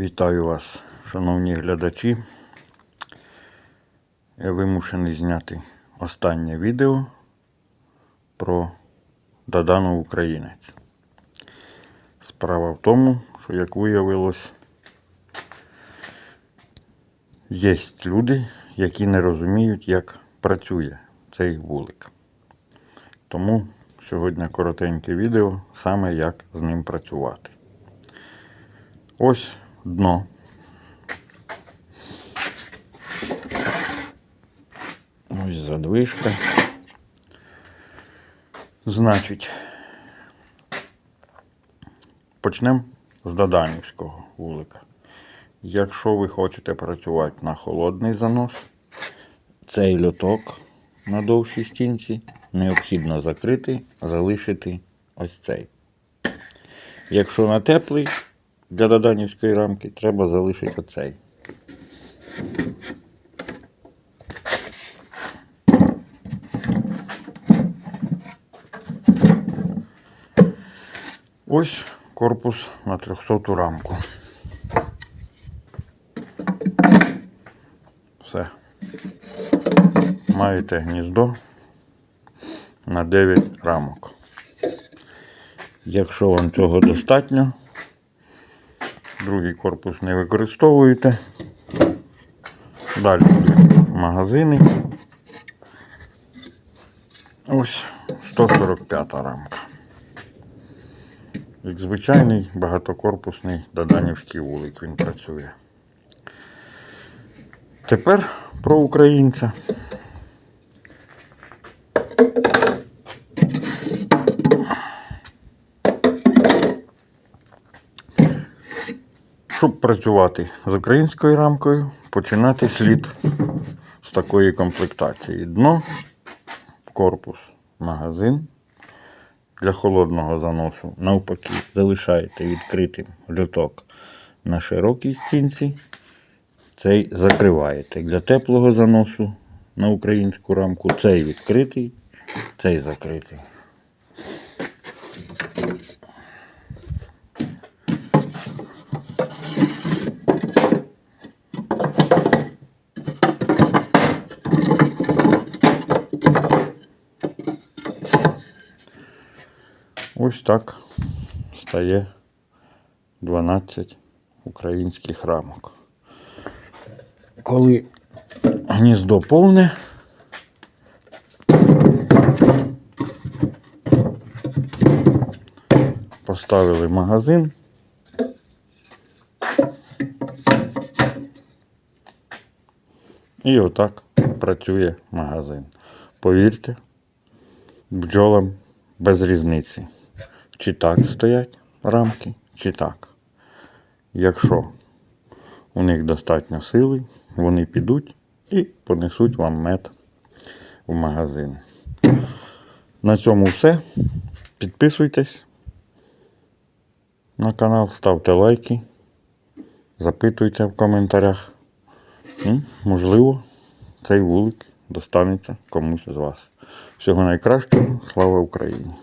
Вітаю вас, шановні глядачі. Я вимушений зняти останнє відео про Дадану Українець. Справа в тому, що, як виявилось, є люди, які не розуміють, як працює цей вулик. Тому сьогодні коротеньке відео, саме як з ним працювати. Ось дно. Ось задвижка. Значить, почнемо з Даданівського вулика. Якщо ви хочете працювати на холодний занос, цей льоток на довшій стінці необхідно закрити, залишити ось цей. Якщо на теплий, для доданівської рамки треба залишити оцей. Ось корпус на 300 рамку. Все. Маєте гніздо на 9 рамок. Якщо вам цього достатньо, другий корпус не використовуєте. Далі магазини. Ось 145 рамка. Як звичайний багатокорпусний доданівський вулик він працює. Тепер про українця. Щоб працювати з українською рамкою, починати слід з такої комплектації. Дно, корпус, магазин. Для холодного заносу, навпаки, залишаєте відкритим льоток на широкій стінці. Цей закриваєте. Для теплого заносу на українську рамку цей відкритий, цей закритий. Ось так стає 12 українських рамок. Коли гніздо повне, поставили магазин. І отак працює магазин. Повірте, бджолам без різниці. Чи так стоять рамки, чи так. Якщо у них достатньо сили, вони підуть і понесуть вам мед в магазин. На цьому все. Підписуйтесь на канал, ставте лайки, запитуйте в коментарях. І, можливо, цей вулик достанеться комусь з вас. Всього найкращого, слава Україні!